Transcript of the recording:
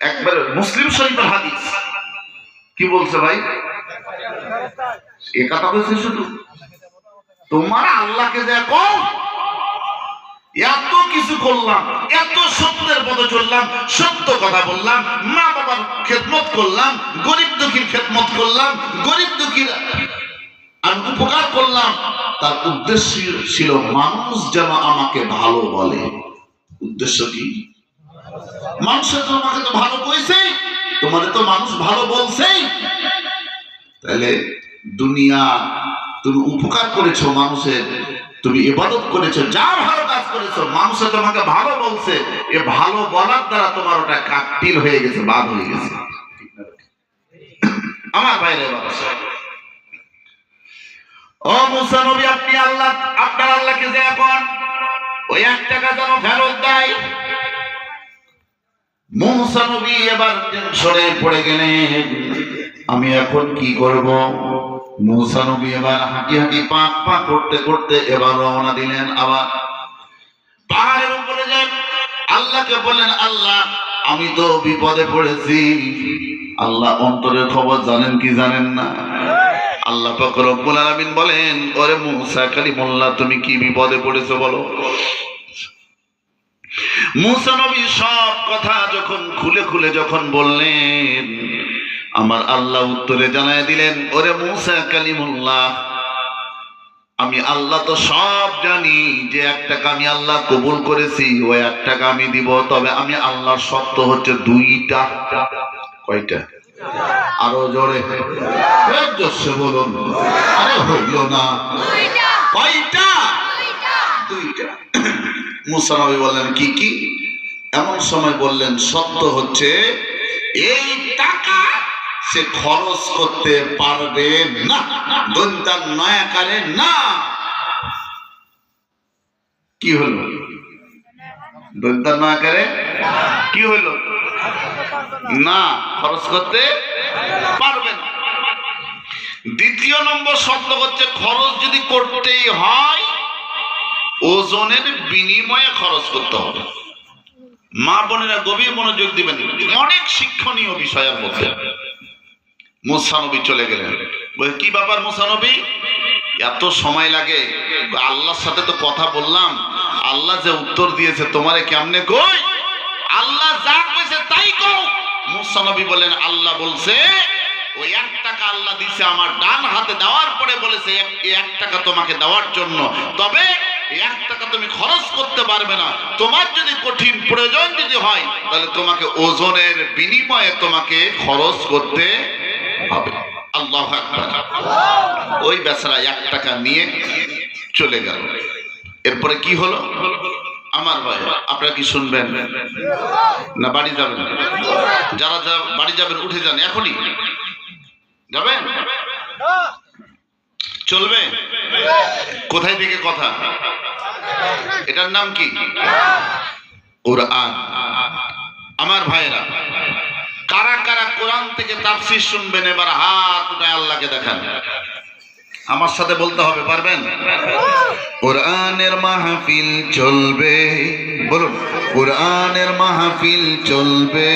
একবারে মুসলিম শরীফের হাদিস। কি বলছে ভাই? এ কথা বলছে শুধু। তোমার আল্লাহকে দেখো এত কিছু করলাম, এত সত্যের পথে চললাম, সত্য কথা বললাম মা বাবার খেদমত করলাম, গরিব দুঃখীর খেদমত করলাম, গরিব দুঃখীর আমি উপকার করলাম। তার উদ্দেশ্য ছিল, মানুষ যেন আমাকে ভালো বলে। উদ্দেশ্য কি? মানুষের তো আমাকে তো ভালো কইছে, তোমাদের তো মানুষ ভালো বলছেই তাহলে দুনিয়া, তুমি উপকার করেছ মানুষের, তুমি ইবাদত করেছ, যা ভালো কাজ করেছ মানুষে তোমাকে ভালো বলছে। এ ভালো বলার দ্বারা তোমার ওটা কাটিল হয়ে গেছে, বাদ হয়ে গেছে। আমার বাইরে ও মুসা নবী, আপনি আল্লাহ, আপনার আল্লাহকে যে এখন ওই এক টাকা যেন ফেরত দেয় এবার আমি এখন কি করব? মুসা নবী এবার হাঁটি হাঁটি পাক পাক করতে করতে এবার রওনা দিলেন আবার। পাহাড়ের উপরে যান। আল্লাহকে বলেন, আল্লাহ, আমি তো বিপদে পড়েছি। আল্লাহ অন্তরের খবর জানেন কি জানেন না? আল্লাহ আলামিন বলেন, ওরে মুসা কালিমুল্লাহ, তুমি কি বিপদে পড়েছো বলো? মুসা নবী সব কথা যখন খুলে খুলে যখন বললেন আমার আল্লাহ উত্তরে জানায় দিলেন ওরে মুসা কালিমুল্লাহ আমি আল্লাহ তো সব জানি যে এক টাকা আমি আল্লাহ কবুল করেছি ওই এক টাকা আমি দিব তবে আমি আল্লাহর শর্ত হচ্ছে দুইটা। কয়টা? আরও জোরে। বলুন আরে হইল না। কয়টা? মুসা নবী বললেন, কি কি? এমন সময় বললেন, সত্য হচ্ছে, এই টাকা সে খরচ করতে পারবে না। দন্তার নয়াকারে না। কি হলো? দন্তার নয়াকারে? কি হলো? না, খরচ করতে পারবে না। দ্বিতীয় নম্বর শর্ত হচ্ছে, খরচ যদি করতেই হয় ওজনের বিনিময়ে খরচ করতে হবে। মা বোনেরা গভীর মনোযোগ দিবেন। অনেক শিক্ষণীয় বিষয়ের মধ্যে। মুসানবী চলে গেলেন। কি ব্যাপার মুসানবী এত সময় লাগে। আল্লাহর সাথে তো কথা বললাম। আল্লাহ যে উত্তর দিয়েছে, তোমারে কেমনে কই? আল্লাহ যা কইছে তাই কও। মুসানবী বলেন আল্লাহ বলছে, ওই এক টাকা আল্লাহ দিছে আমার ডান হাতে দেওয়ার পরে বলেছে এক- টাকা তোমাকে দেওয়ার জন্য। তবে এক টাকা তুমি খরচ করতে পারবে না। তোমার যদি কঠিন প্রয়োজন যদি হয়, তাহলে তোমাকে ওজনের বিনিময়ে তোমাকে খরচ করতে হবে। আল্লাহ ওই বেচারা এক টাকা নিয়ে চলে গেল। এরপরে কি হলো? আমার ভাই, আপনারা কি শুনবেন? না, বাড়ি যাবেন যারা যা বাড়ি যাবেন, উঠে যান, এখনই। যাবেন? চলবে? কোথায় থেকে কথা? এটার নাম কি? আমার ভাইরা কারা কারা কোরআন থেকে তাফসির শুনবেন, এবার হাত উঠায় আল্লাহকে দেখান। আমার সাথে বলতে হবে, পারবেন? কোরআনের মাহফিল চলবে। বলুন, কোরআনের মাহফিল চলবে।